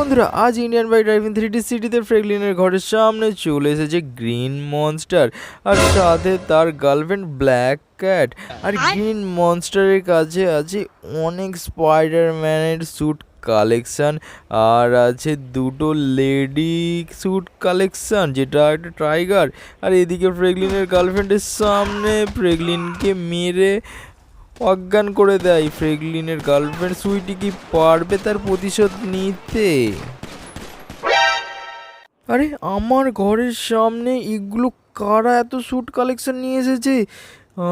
বন্ধুরা আজ Indian bike driving three D সিটিতে ফ্রেগলিনের ঘরের সামনে চলে এসেছে গ্রিন মনস্টার আর সাথে তার গার্লফ্রেন্ড ব্ল্যাক ক্যাট আর গ্রিন মনস্টারের কাছে আছে অনেক স্পাইডারম্যানের স্যুট কালেকশন আর আছে দুটো লেডি স্যুট কালেকশন যেটা একটা টাইগার আর এদিকে ফ্রেগলিনের গার্লফ্রেন্ডের সামনে ফ্রেগলিনকে মেরে অজ্ঞান করে দেয় ফ্রেগলিনের গার্লফ্রেন্ড। সুইটি কি পারবে তার প্রতিশোধ নিতে? আরে, আমার ঘরের সামনে এগুলো কারা এত স্যুট কালেকশন নিয়ে এসেছে?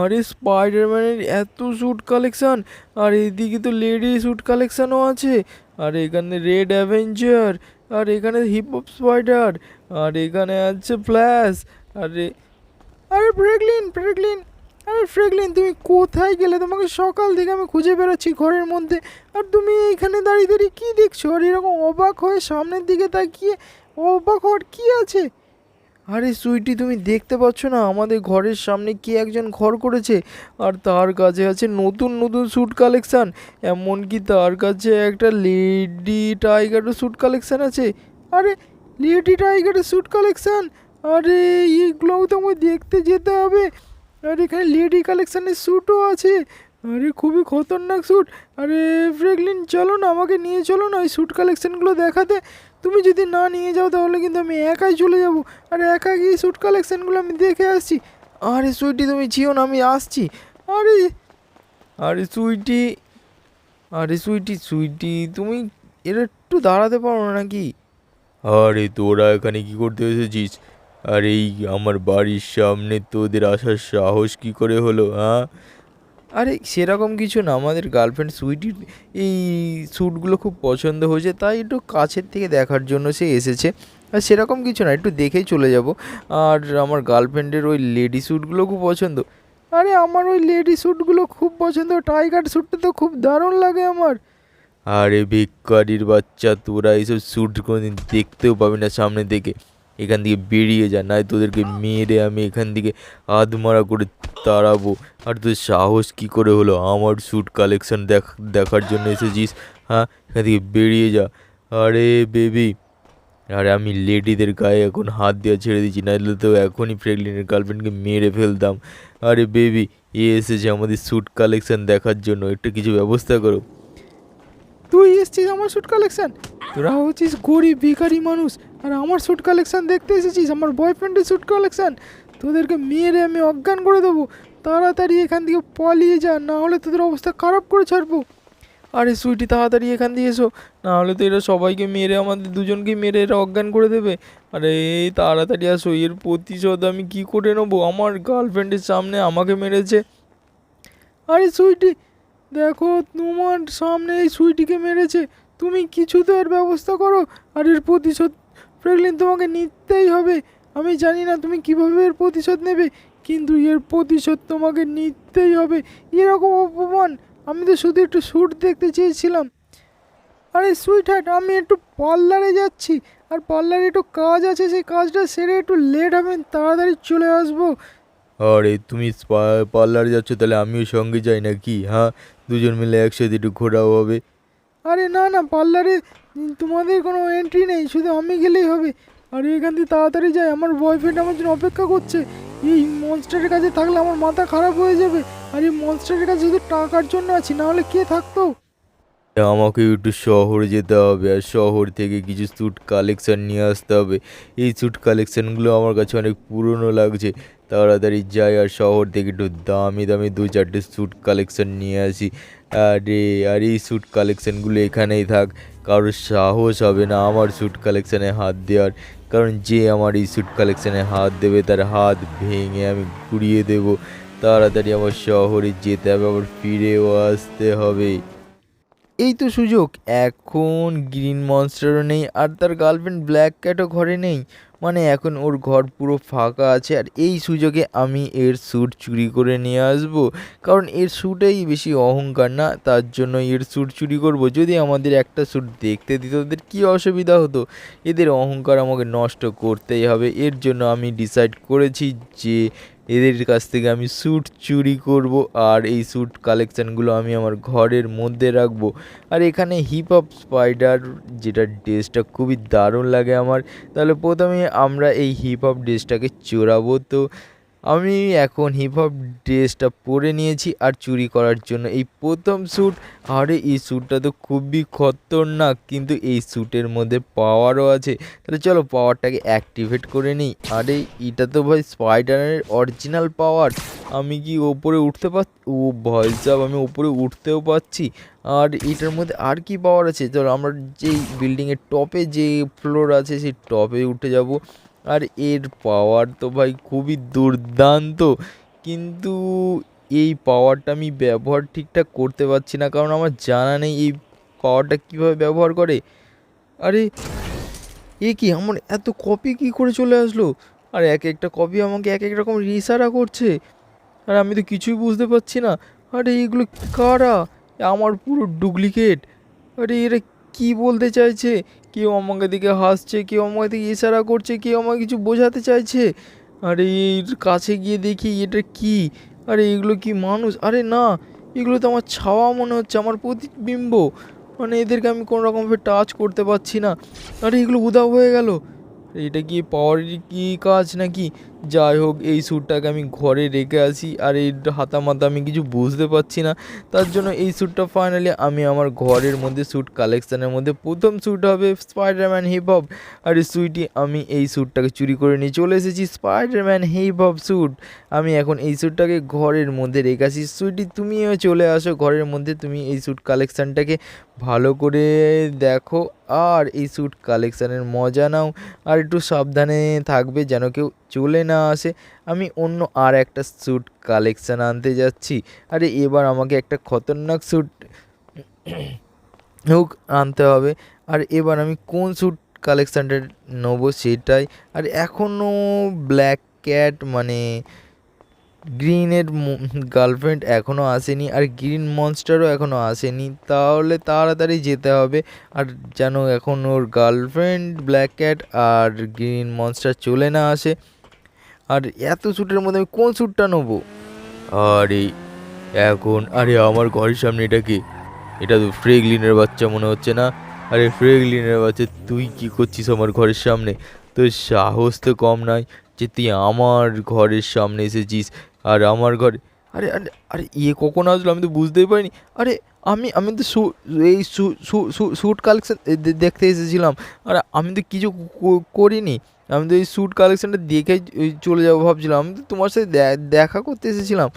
আরে স্পাইডারম্যানের এত স্যুট কালেকশন আর এদিকে তো লেডি স্যুট কালেকশনও আছে। আর এখানে রেড অ্যাভেঞ্জার আর এখানে হিপ হপ স্পাইডার আর এখানে আছে ফ্ল্যাশ আরে আরে ফ্রেগলিন ফ্রেগলিন আরে ফ্রেগলিন, তুমি কোথায় গেলে? তোমাকে সকাল থেকে আমি খুঁজে বেড়াচ্ছি ঘরের মধ্যে। আর তুমি এইখানে দাঁড়িয়ে দাঁড়িয়ে কী দেখছ? আর এরকম অবাক হয়ে সামনের দিকে তাকিয়ে অবাক হওয়ার কী আছে? আরে সুইটি, তুমি দেখতে পাচ্ছ না? আমাদের ঘরের সামনে কে একজন ঘর করেছে? আর তার কাছে আছে নতুন নতুন স্যুট কালেকশান এমনকি তার কাছে একটা লেডি টাইগারের স্যুট কালেকশান আছে। আরে লেডি টাইগারের স্যুট কালেকশান আরে, এইগুলোও তো আমায় দেখতে যেতে হবে। আর এখানে লেডি কালেকশানের স্যুটও আছে। আরে খুবই খতরনাক স্যুট আরে ফ্রেগলিন চলো না, আমাকে নিয়ে চলো না ওই স্যুট কালেকশানগুলো দেখাতে। তুমি যদি না নিয়ে যাও, তাহলে কিন্তু আমি একাই চলে যাব। আর একা গিয়ে স্যুট কালেকশানগুলো আমি দেখে আসছি। আরে সুইটি, তুমি চিও না, আমি আসছি। আরে আরে সুইটি আরে সুইটি সুইটি, তুমি এটা একটু দাঁড়াতে পারো নাকি? আরে তোরা এখানে কি করতে এসেছিস? আর এই আমার বাড়ির সামনে তোদের আসার সাহস কি করে হলো হ্যাঁ? আরে, সেরকম কিছু না। আমাদের গার্লফ্রেন্ড সুইটির এই স্যুটগুলো খুব পছন্দ হয়েছে, তাই একটু কাছের থেকে দেখার জন্য সে এসেছে। আর সেরকম কিছু না, একটু দেখেই চলে যাব। আর আমার গার্লফ্রেন্ডের ওই লেডি স্যুটগুলো খুব পছন্দ। আরে, আমার ওই লেডি স্যুটগুলো খুব পছন্দ। টাইগার স্যুটটা তো খুব দারুণ লাগে আমার। আরে, ভিক্ষারির বাচ্চা, তোরা এইসব স্যুট কোনোদিন দেখতেও পাবি না সামনে থেকে এখান থেকে বেরিয়ে যা, নাই তোদেরকে মেরে আমি এখান থেকে আধমারা করে তাড়াবো। আর তোর সাহস কি করে হলো? আমার স্যুট কালেকশন দেখ, দেখার জন্য এসেছিস হ্যাঁ? এখান থেকে বেরিয়ে যা। আরে বেবি আরে আমি লেডিদের গায়ে এখন হাত দেওয়া ছেড়ে দিচ্ছি নাহলে তো এখনই প্রেগনেন্টের গার্লফ্রেন্ডকে মেরে ফেলতাম। আরে বেবি এ এসেছে আমাদের স্যুট কালেকশন দেখার জন্য, একটু কিছু ব্যবস্থা করো। তুই এসছিস আমার স্যুট কালেকশন তোরা হচ্ছিস গরিব, ভিখারি মানুষ। আর আমার স্যুট কালেকশান দেখতে এসেছিস? আমার বয়ফ্রেন্ডের স্যুট কালেকশান তোদেরকে মেরে আমি অজ্ঞান করে দেবো। তাড়াতাড়ি এখান থেকে পালিয়ে যা না হলে তোদের অবস্থা খারাপ করে ছাড়বো। আরে সুইটি, তাড়াতাড়ি এখান দিয়ে এসো। না হলে তো এরা সবাইকে মেরে আমাদের দুজনকে মেরে এরা অজ্ঞান করে দেবে। আরে এই তাড়াতাড়ি আসো, এর প্রতিশোধ আমি কি করে নেব? আমার গার্লফ্রেন্ডের সামনে আমাকে মেরেছে। আরে সুইটি, দেখো তোমার সামনে এই সুইটিকে মেরেছে। তুমি কিছু তো এর ব্যবস্থা করো। আর এর প্রতিশোধ ফ্রেগলিন তোমাকে নিতেই হবে। আমি জানি না তুমি কীভাবে এর প্রতিশোধ নেবে কিন্তু এর প্রতিশোধ তোমাকে নিতেই হবে। এরকম অপমান। আমি তো শুধু একটু শ্যুট দেখতে চেয়েছিলাম। আরে সুইট হার্ট আমি একটু পার্লারে যাচ্ছি। আর পার্লারে একটু কাজ আছে সেই কাজটা সেরে একটু লেট হবে তাড়াতাড়ি চলে আসব। আরে তুমি পার্লারে যাচ্ছ তাহলে আমিও সঙ্গে যাই নাকি হ্যাঁ? দুজন মিলে একসাথে একটু ঘোরাও হবে। আরে না না পার্লারে তোমাদের কোনো এন্ট্রি নেই, শুধু আমি গেলেই হবে। আর এখান থেকে তাড়াতাড়ি যাই, আমার বয়ফ্রেন্ড আমার জন্য অপেক্ষা করছে। এই মনস্টারের কাছে থাকলে আমার মাথা খারাপ হয়ে যাবে। আর এই মনস্টারের কাছে শুধু টাকার জন্য আছি, না হলে কে থাকতো? আমাকে একটু শহরে যেতে হবে, আর শহর থেকে কিছু স্যুট কালেকশন নিয়ে আসতে হবে। এই স্যুট কালেকশনগুলো আমার কাছে অনেক পুরনো লাগছে। তাড়াতাড়ি যাই, আর শহর থেকে একটু দামি দামি দু চারটে স্যুট কালেকশন নিয়ে আসি। আরে, আর এই স্যুট কালেকশনগুলো এখানেই থাক। কারোর সাহস হবে না আমার স্যুট কালেকশানে হাত দেওয়ার। কারণ যে আমার এই স্যুট কালেকশানে হাত দেবে, তার হাত ভেঙে আমি ঘুরিয়ে দেব। তাড়াতাড়ি আমার শহরে যেতে হবে, আবার ফিরেও আসতে হবে। এই তো সুযোগ। এখন গ্রিন মনস্টারও নেই, আর তার গার্লফ্রেন্ড ব্ল্যাক ক্যাটও ঘরে নেই। মানে এখন ওর ঘর পুরো ফাঁকা আছে আর এই সুযোগে আমি এর স্যুট চুরি করে নিয়ে আসব। কারণ এর স্যুটেই বেশি অহংকার না, তার জন্য এর স্যুট চুরি করব। যদি আমাদের একটা স্যুট দেখতে দিত ওদের কী অসুবিধা হতো? এদের অহংকার আমাকে নষ্ট করতেই হবে। এর জন্য আমি ডিসাইড করেছি যে এদের কাছ থেকে আমি স্যুট চুরি করব আর এই স্যুট কালেকশানগুলো আমি আমার ঘরের মধ্যে রাখব। আর এখানে হিপ হপ স্পাইডার যেটা ড্রেসটা খুবই দারুণ লাগে আমার। তাহলে প্রথমে আমরা এই হিপ হপ ড্রেসটাকে চোরাবো তো। আমি এখন হিপ হপ ড্রেসটা পরে নিয়েছি আর চুরি করার জন্য। এই প্রথম স্যুট আরে এই স্যুটটা তো খুবই খতরনাক, কিন্তু এই স্যুটের মধ্যে পাওয়ারও আছে। তাহলে চলো পাওয়ারটাকে অ্যাক্টিভেট করে নিই। আরে এটা তো ভাই স্পাইডারের অরিজিনাল পাওয়ার আমি কি ওপরে উঠতে পার, ও ভয় সাব আমি ওপরে উঠতেও পারছি। আর এটার মধ্যে আর কি পাওয়ার আছে? চলো আমরা যেই বিল্ডিংয়ের টপে যে ফ্লোর আছে, সেই টপে উঠে যাব। আর এর পাওয়ার তো ভাই খুবই দুর্দান্ত। কিন্তু এই পাওয়ারটা আমি ব্যবহার ঠিকঠাক করতে পারছি না, কারণ আমার জানা নেই এই পাওয়ারটা কীভাবে ব্যবহার করে। আরে, এ কি আমার এত কপি কি করে চলে আসলো? আর এক একটা কপি আমাকে এক এক রকম ইশারা করছে। আর আমি তো কিছুই বুঝতে পারছি না। আরে এগুলো কারা? আমার পুরো ডুপ্লিকেট আরে এরা কি বলতে চাইছে? কেউ আমাকে দিকে হাসছে, কেউ আমাকে দিকে ইশারা করছে, কেউ আমাকে কিছু বোঝাতে চাইছে। আরে এর কাছে গিয়ে দেখি এটা কি? আরে এগুলো কি মানুষ? আরে না, এগুলো তো আমার ছাওয়া মনে হচ্ছে, আমার প্রতিবিম্ব। মানে এদেরকে আমি কোনো রকমভাবে টাচ করতে পারছি না। আরে এগুলো উধাও হয়ে গেল। এটা কি পাওয়ারের কি কাজ নাকি? যাই হোক, এই স্যুটটাকে আমি ঘরে রেখে আসি আর এই হাতা মাথা আমি কিছু বুঝতে পারছি না। তার জন্য এই স্যুটটা ফাইনালি আমি আমার ঘরের মধ্যে স্যুট কালেকশানের মধ্যে প্রথম স্যুট হবে স্পাইডারম্যান হিপ হপ আর এই সুইটি আমি এই স্যুটটাকে চুরি করে নিয়ে চলে এসেছি স্পাইডারম্যান হিপ হপ স্যুট। আমি এখন এই স্যুটটাকে ঘরের মধ্যে রেখে আসি। সুইটি, তুমিও চলে আসো ঘরের মধ্যে, তুমি এই স্যুট কালেকশানটাকে ভালো করে দেখো। আর এই স্যুট কালেকশানের মজা নাও। আর একটু সাবধানে থাকবে যেন কেউ চলে না আসে, আমি অন্য আর একটা স্যুট কালেকশান আনতে যাচ্ছি। আরে এবার আমাকে একটা খতরনাক স্যুট হোক, আনতে হবে। আর এবার আমি কোন স্যুট কালেকশানটা নেব সেটাই। আর এখনও ব্ল্যাক ক্যাট মানে গ্রিনের গার্লফ্রেন্ড এখনও আসেনি, আর গ্রিন মনস্টারও এখনও আসেনি। তাহলে তাড়াতাড়ি যেতে হবে। আর যেন এখন ওর গার্লফ্রেন্ড ব্ল্যাক ক্যাট আর গ্রিন মনস্টার চলে না আসে। আর এত স্যুটের মধ্যে আমি কোন স্যুটটা নেব? আরে, এখন, আরে আমার ঘরের সামনে এটা কি? এটা তো ফ্রেগলিনের বাচ্চা মনে হচ্ছে না? আরে ফ্রেগলিনের বাচ্চা, তুই কি করছিস আমার ঘরের সামনে? তোর সাহস তো কম নয় যে তুই আমার ঘরের সামনে এসেছিস আর আমার ঘরে, আরে আরে আরে ইয়ে কখন আসলো আমি তো বুঝতেই পারিনি। আরে, আমি আমি তো এই স্যুট কালেকশন দেখতে এসেছিলাম। আর, আমি তো কিছু করিনি। আমি তো এই স্যুট কালেকশনটা দেখে চলে যাব ভাবছিলাম। আমি তো তোমার সাথে দেখা করতে এসেছিলাম।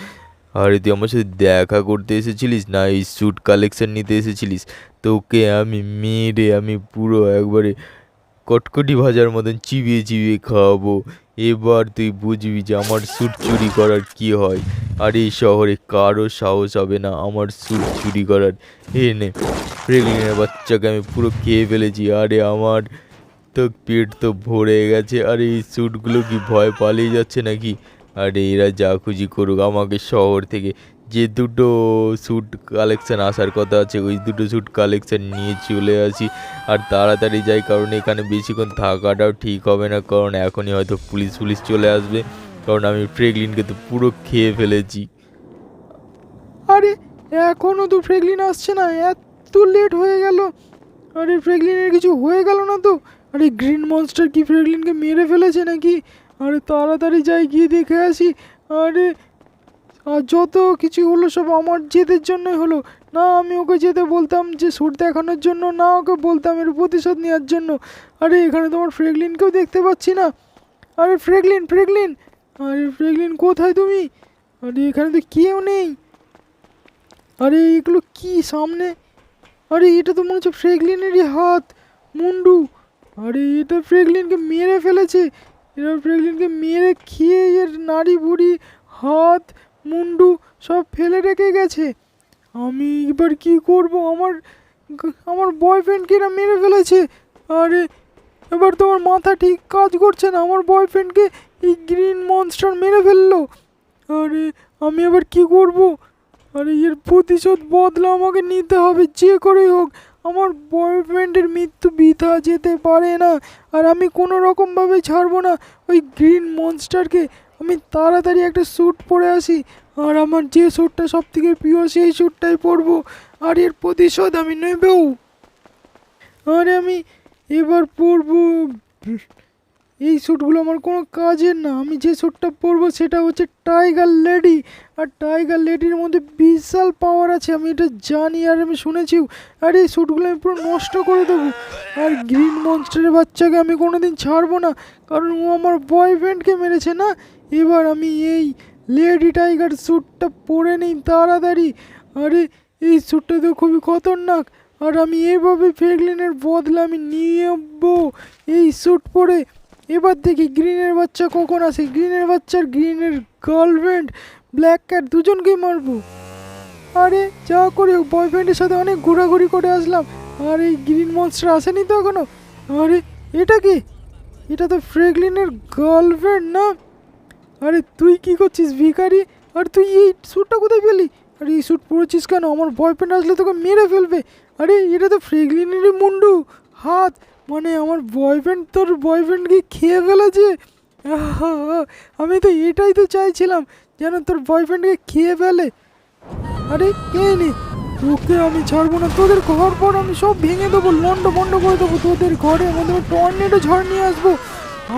আরে তুই আমার সাথে দেখা করতে এসেছিলিস না? এই স্যুট কালেকশন নিতে এসেছিলিস। তোকে আমি মেরে আমি পুরো একবারে কটকটি ভাজার মতন চিবিয়ে চিবিয়ে খাওয়াবো। এবার তুই বুঝবি যে আমার স্যুট চুরি করার কি হয়। আর এই শহরে কারও সাহস হবে না আমার স্যুট চুরি করার। এ নে প্রেগনেন্টের বাচ্চাকে আমি পুরো খেয়ে ফেলেছি। আরে আমার তো পেট তো ভরে গেছে। আর এই স্যুটগুলো কি ভয় পালিয়ে যাচ্ছে নাকি? আরে এরা যা খুশি করুক, আমাকে শহর থেকে যে দুটো স্যুট কালেকশান আসার কথা আছে, ওই দুটো স্যুট কালেকশন নিয়ে চলে আসি। আর তাড়াতাড়ি যাই, কারণ এখানে বেশিক্ষণ থাকাটাও ঠিক হবে না, কারণ এখনই হয়তো পুলিশ পুলিশ চলে আসবে। কারণ আমি ফ্রেগলিনকে তো পুরো খেয়ে ফেলেছি। আরে এখনও তো ফ্রেগলিন আসছে না, এত লেট হয়ে গেল। আরে, ফ্রেগলিনের কিছু হয়ে গেল না তো? আরে গ্রিন মনস্টার কি ফ্রেগলিনকে মেরে ফেলেছে নাকি? আরে তাড়াতাড়ি যাই, গিয়ে দেখে আসি। আরে, আর যত কিছু হলো সব আমার জেদের জন্যই হলো। না, আমি ওকে যেতে বলতাম যে সুর দেখানোর জন্য, না ওকে বলতাম এর প্রতিশোধ নেওয়ার জন্য। আরে, এখানে তোমার ফ্রেগলিনকেও দেখতে পাচ্ছি না। আরে ফ্রেগলিন ফ্রেগলিন আরে ফ্রেগলিন কোথায় তুমি? আরে, এখানে তো কেউ নেই। আরে, এগুলো কি সামনে? আরে, এটা তো মনে হচ্ছে ফ্রেগলিনেরই হাত। মুন্ডু! আরে এটা ফ্রেগলিনকে মেরে ফেলেছে। এরা ফ্রেগলিনকে মেরে খেয়ে এর নাড়ি বুড়ি, হাত, মুন্ডু সব ফেলে রেখে গেছে। আমি এবার কি করব? আমার আমার বয়ফ্রেন্ডকে এরা মেরে ফেলেছে। আরে, এবার তোমার মাথা ঠিক কাজ করছে না। আমার বয়ফ্রেন্ডকে এই গ্রিন মনস্টার মেরে ফেলল। আরে, আমি এবার কি করব? আরে, এর প্রতিশোধ বদলা আমাকে নিতে হবে, যে করেই হোক। আমার বয়ফ্রেন্ডের মৃত্যু বৃথা যেতে পারে না, আর আমি কোনো রকমভাবে ছাড়বো না। ওই গ্রিন মনস্টারকে আমি তাড়াতাড়ি একটা স্যুট পরে আসি, আর আমার যে স্যুটটা সব থেকে প্রিয় সেই স্যুটটাই পরবো, আর এর প্রতিশোধ আমি নেবেও আরে আমি এবার পরবো এই স্যুটগুলো আমার কোনো কাজের না। আমি যে স্যুটটা পরবো সেটা হচ্ছে টাইগার লেডি আর টাইগার লেডির মধ্যে বিশাল পাওয়ার আছে, আমি এটা জানি আর আমি শুনেছিও আর এই স্যুটগুলো আমি পুরো নষ্ট করে দেবো। আর গ্রিন মনস্টারের বাচ্চাকে আমি কোনো দিন ছাড়বো না। কারণ ও আমার বয়ফ্রেন্ডকে মেরেছে না? এবার আমি এই লেডি টাইগার স্যুটটা পরে নিই তাড়াতাড়ি। আরে, এই স্যুটটা তো খুবই খতরনাক। আর আমি এইভাবে ফেগলিনের বদলা আমি নিয়ে এই স্যুট পরে এবার দেখি গ্রিনের বাচ্চা কখন আসে গ্রিনের বাচ্চার গ্রিনের গার্লফ্রেন্ড ব্ল্যাক ক্যাট দুজনকেই মারবো। আরে, যা করে বয়ফ্রেন্ডের সাথে অনেক ঘোরাঘুরি করে আসলাম। আর, এই গ্রিন মনস্টার আসেনি তো এখনও? আরে, এটা কি? এটা তো ফ্রেগলিনের গার্লফ্রেন্ড না? আরে, তুই কি করছিস ভিখারি? আর তুই এই স্যুটটা কোথায় পেলি? আরে, এই স্যুট পরেছিস কেন? আমার বয়ফ্রেন্ড আসলে তোকে মেরে ফেলবে। আরে, এটা তো ফ্রেগলিনেরই মুন্ডু। হাত। মানে আমার বয়ফ্রেন্ড তোর বয়ফ্রেন্ডকে খেয়ে ফেলেছে? আমি তো এটাই তো চাইছিলাম, যেন তোর বয়ফ্রেন্ডকে খেয়ে ফেলে। আরে কে নি তোকে আমি ছাড়বো না, তোদের ঘর পর আমি সব ভেঙে দেবো, লন্ড বন্ড করে দেবো, তোদের ঘরে মধ্যে টর্নেডো ঝড় নিয়ে আসব।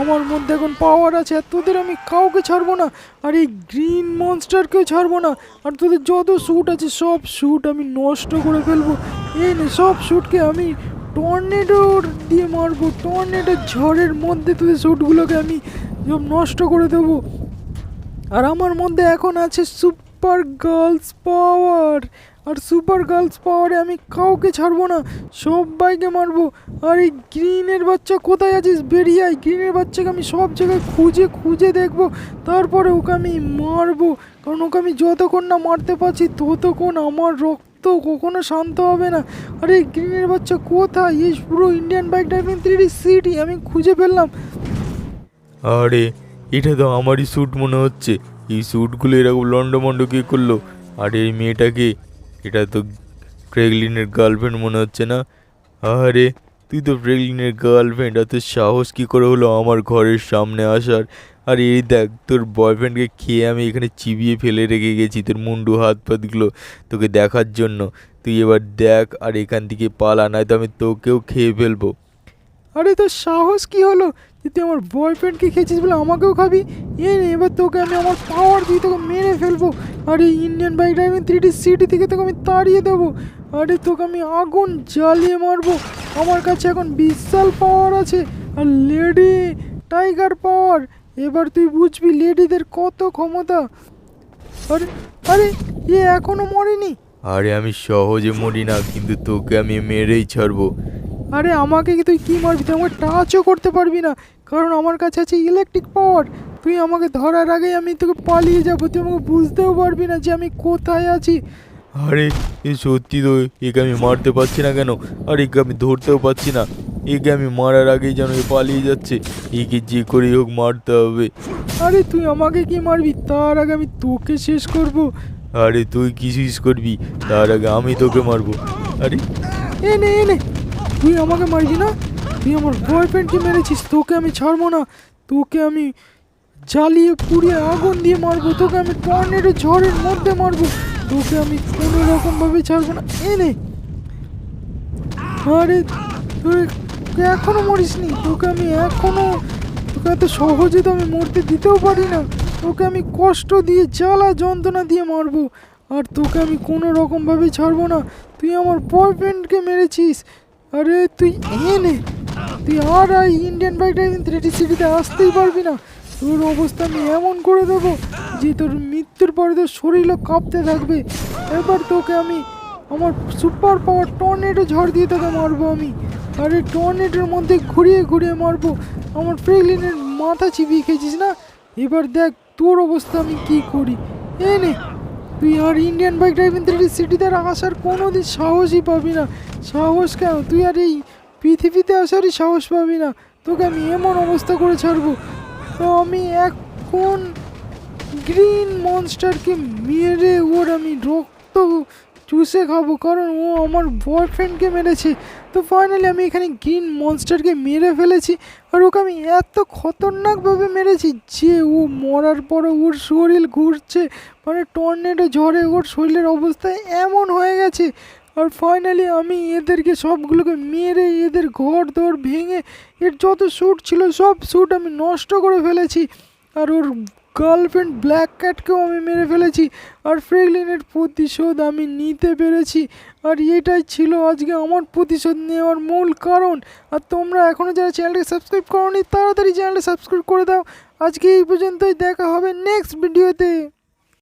আমার মধ্যে এখন পাওয়ার আছে, আর তোদের আমি কাউকে ছাড়বো না, আর এই গ্রিন মনস্টারকেও ছাড়বো না, আর তোদের যত স্যুট আছে, সব স্যুট আমি নষ্ট করে ফেলব। এই নে, সব স্যুটকে আমি টর্নেডোর দিয়ে মারবো টর্নেডোর ঝড়ের মধ্যে তোদের স্যুটগুলোকে আমি সব নষ্ট করে দেবো। আর আমার মধ্যে এখন আছে সুপার গার্লস পাওয়ার আর সুপার গার্লস পাওয়ারে আমি কাউকে ছাড়বো না, সবাইকে মারবো। আর এই গ্রিনের বাচ্চা কোথায় আছিস? বেরিয়ে আয়। গ্রিনের বাচ্চাকে আমি সব জায়গায় খুঁজে খুঁজে দেখব। তারপরে ওকে আমি মারবো। কারণ ওকে আমি যতক্ষণ না মারতে পারছি, ততক্ষণ আমার রক্ত কখনো শান্ত হবে না। আরে গ্রিনের বাচ্চা কোথায়? এই পুরো Indian bike driving three city আমি খুঁজে ফেললাম আরে, এটা তো আমারই স্যুট মনে হচ্ছে। এই স্যুটগুলো এরকম লন্ডমন্ড কে করল। আর, এই মেয়েটাকে? এটা তো ফ্রেগলিনের গার্লফ্রেন্ড মনে হচ্ছে না? আরে, তুই তো ফ্রেগলিনের গার্লফ্রেন্ড এত সাহস কী করে হলো আমার ঘরের সামনে আসার? আর এই দেখ, তোর বয়ফ্রেন্ডকে খেয়ে আমি এখানে চিবিয়ে ফেলে রেখে গেছি, তোর মুন্ডু, হাত পাতগুলো তোকে দেখার জন্য। তুই এবার দেখ আর এখান থেকে পালা, নয়তো আমি তোকেও খেয়ে ফেলব। আরে তোর সাহস কি হলো? যে তুই আমার বয়ফ্রেন্ডকে খেয়েছিস বলে আমাকেও খাবি? এ এবার তোকে আমি আমার পাওয়ার দিয়ে তোকে মেরে ফেলব। আরে Indian bike driving three D city থেকে তোকে আমি তাড়িয়ে দেবো। আরে তোকে আমি আগুন জ্বালিয়ে মারবো। আমার কাছে এখন বিশাল পাওয়ার আছে। আর লেডি টাইগার পাওয়ার এবার তুই বুঝবি লেডিদের কত ক্ষমতা। আরে আরে এ এখনও মরেনি। আরে আমি সহজে মরি না কিন্তু তোকে আমি মেরেই ছাড়বো। আরে আমাকে কি তুই কি মারবি? তুই আমাকে টাচও করতে পারবি না কারণ আমার কাছে আছে ইলেকট্রিক পাওয়ার তুই আমাকে ধরার আগেই আমি তোকে পালিয়ে যাব তুই আমাকে বুঝতেও পারবি না যে আমি কোথায় আছি। আরে এ সত্যি তো একে আমি মারতে পারছি না কেন? আর একে আমি ধরতেও পারছি না। একে আমি মারার আগেই যেন এ পালিয়ে যাচ্ছে। একে যে করেই হোক মারতে হবে। আরে তুই আমাকে কি মারবি? তার আগে আমি তোকে শেষ করব। আরে তুই কি শেষ করবি? তার আগে আমি তোকে মারবো। আরে এনে এনে তুই আমাকে মারবি না? তুই আমার বয়ফ্রেন্ডকে মেরেছিস তোকে আমি ছাড়বো না। তোকে আমি জ্বালিয়ে পুড়িয়ে আগুন দিয়ে মারবো। তোকে আমি টর্নেডো ঝড়ের মধ্যে মারবো। তোকে আমি কোনো রকমভাবে ছাড়বো না। এ এনে আরে তুই তুই এখনও মরিসনি। তোকে আমি এখনও তোকে এত সহজে তো আমি মরতে দিতেও পারি না তোকে আমি কষ্ট দিয়ে, জ্বালা যন্ত্রণা দিয়ে মারবো। আর তোকে আমি কোনো রকমভাবে ছাড়বো না। তুই আমার বয়ফ্রেন্ডকে মেরেছিস। আরে তুই এনে তুই আর আর Indian bike driving three D সিটিতে আসতেই পারবি না। তোর অবস্থা আমি এমন করে দেবো যে তোর মৃত্যুর পরে তোর শরীরও কাঁপতে থাকবে। এবার তোকে আমি আমার সুপার পাওয়ার টর্নেডো ঝড় দিয়ে তোকে মারবো আমি। আর এই মধ্যে ঘুরিয়ে ঘুরিয়ে মারবো। আমার ফ্রেগলিনের মাথা চিবিয়ে খেয়েছিস না? এবার দেখ তোর অবস্থা আমি কি করি। এ নে, তুই আর ইন্ডিয়ান বাইক ড্রাইভিং থ্রি সিটিতে আর আসার কোনো দিন সাহসই পাবি না। সাহস কেন? তুই আর এই পৃথিবীতে আসারই সাহস পাবি না। তোকে আমি এমন অবস্থা করে ছাড়বো। তো আমি এখন গ্রিন মনস্টারকে মেরে ওর আমি রক্ত চুষে খাব, কারণ ও আমার বয়ফ্রেন্ডকে মেরেছে। তো ফাইনালি আমি এখানে গ্রিন মনস্টারকে মেরে ফেলেছি, আর ওকে আমি এত খতরনাকভাবে মেরেছি যে ও মরার পরে ওর শরীর ঘুরছে মানে টর্নেডো ঝড়ে ওর শরীরের অবস্থা এমন হয়ে গেছে। আর ফাইনালি আমি এদেরকে সবগুলোকে মেরে, এদের ঘর দর ভেঙে, এর যত স্যুট ছিল সব স্যুট আমি নষ্ট করে ফেলেছি। আর ওর গার্লফ্রেন্ড ব্ল্যাক ক্যাটকেও আমি মেরে ফেলেছি, আর ফ্রেগলিনের প্রতিশোধ আমি নিতে পেরেছি, আর এটাই ছিল আজকে আমার প্রতিশোধ নেওয়ার মূল কারণ। আর তোমরা এখনও যারা চ্যানেলটাকে সাবস্ক্রাইব করোনি, তাড়াতাড়ি চ্যানেলটা সাবস্ক্রাইব করে দাও। আজকে এই পর্যন্তই, দেখা হবে নেক্সট ভিডিওতে